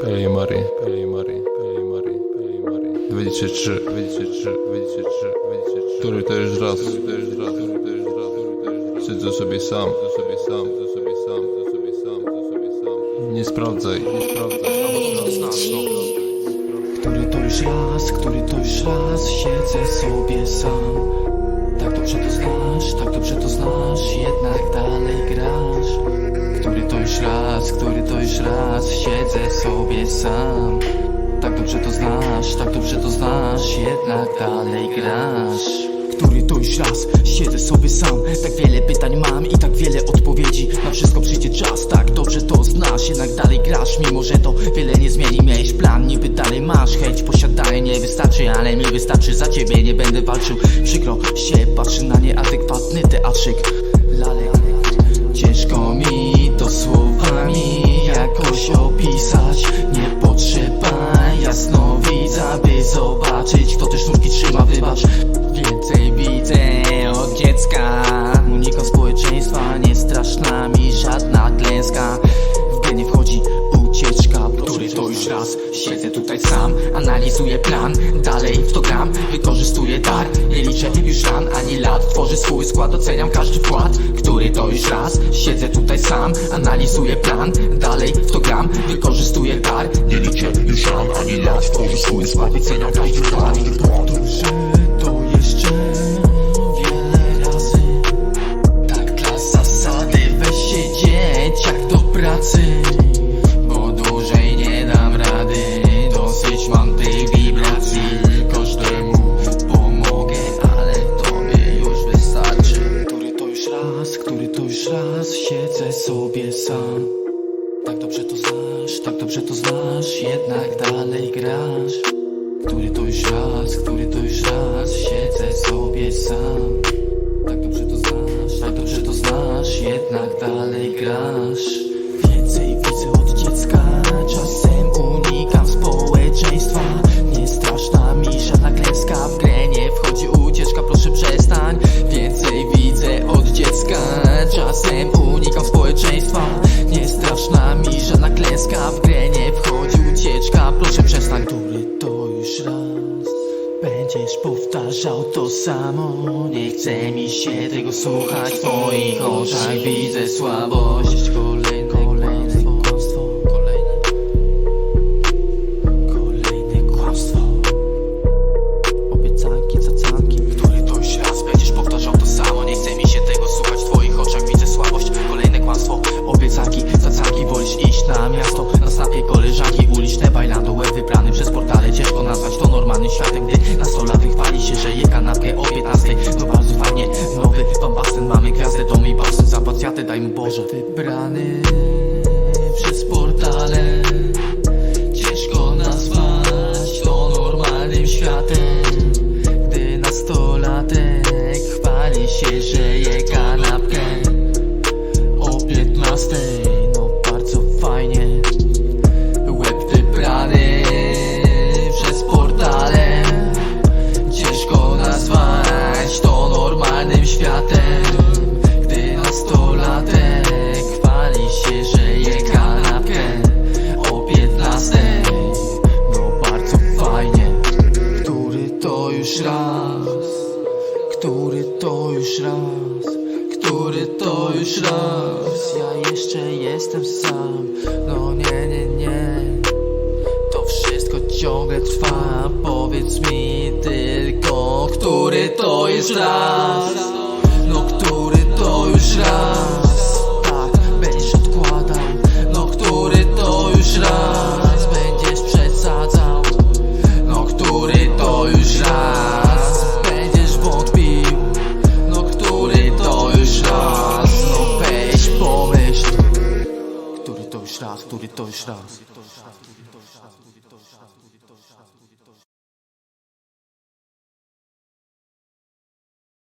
Kalimari, Kalimari, Kalimari, Kalimari. 23, 23, 23, 23. Który to już raz, który to już raz, który to już raz, który to już raz. Siedzę sobie sam, to sobie sam, to sobie sam, to sobie sam, to sobie sam. Nie sprawdzaj, nie sprawdzaj. Który to już raz, który to już raz Siedzę sobie sam Tak dobrze to znasz, tak dobrze to znasz już raz, który to już raz Siedzę sobie sam. Tak dobrze to znasz, tak dobrze to znasz Jednak dalej grasz. Który to już raz siedzę sobie sam. Tak wiele pytań mam i tak wiele odpowiedzi. Na wszystko przyjdzie czas, tak dobrze to znasz Jednak dalej grasz, mimo że to wiele nie zmieni Miałeś plan, niby dalej masz Chęć. Posiadania nie wystarczy, ale mi wystarczy. Za ciebie nie będę walczył. Przykro się patrzy na nieadekwatny teatrzyk. Lalek Ciężko mi to słowami show. Sam Analizuję plan, dalej w to gram Wykorzystuję dar, nie liczę już ran ani lat. Tworzę swój skład, oceniam każdy wkład Który to już raz. Siedzę tutaj sam Analizuję plan, dalej w to gram Wykorzystuję dar, nie liczę już ran ani lat. Tworzę swój skład, oceniam każdy wkład Jednak dalej grasz Który to już raz, który to już raz Siedzę sobie sam. Tak dobrze to znasz, tak dobrze to znasz, jednak dalej grasz. Więcej widzę od dziecka, czasem unikam społeczeństwa. Nie straszna mi żadna klęska, w grę nie wchodzi ucieczka, proszę przestań. Więcej widzę od dziecka, czasem unikam społeczeństwa. Nie straszna mi żadna klęska, powtarzał to samo. Nie chce mi się tego słuchać W twoich oczach. Widzę słabość. Kolejne, kolejne kłamstwo. Kolejne Kolejne kłamstwo. Obiecanki, cacanki. Który to już raz będziesz powtarzał to samo. Nie chce mi się tego słuchać W twoich oczach. Widzę słabość. Kolejne kłamstwo. Obiecanki, cacanki. Wolisz iść na miasto. Na snapie koleżanki Uliczne. Bajlando Łeb wybrany przez portale. Ciężko nazwać to normalnym światem Gdy nastolatek chwali się, że je kanapkę o 15 No bardzo fajnie Nowy bambasten Mamy gwiazdę Dom i basen. Zapacjatę daj mu Boże. Wybrany przez portale światem Gdy nastolatek chwali się, że je kanapkę o 15 No bardzo fajnie. Który to już raz? Który to już raz? Który to już raz? Ja jeszcze jestem sam. No nie, nie, nie. To wszystko ciągle trwa. Powiedz mi tylko Który to już raz No weź pomyśl Który to już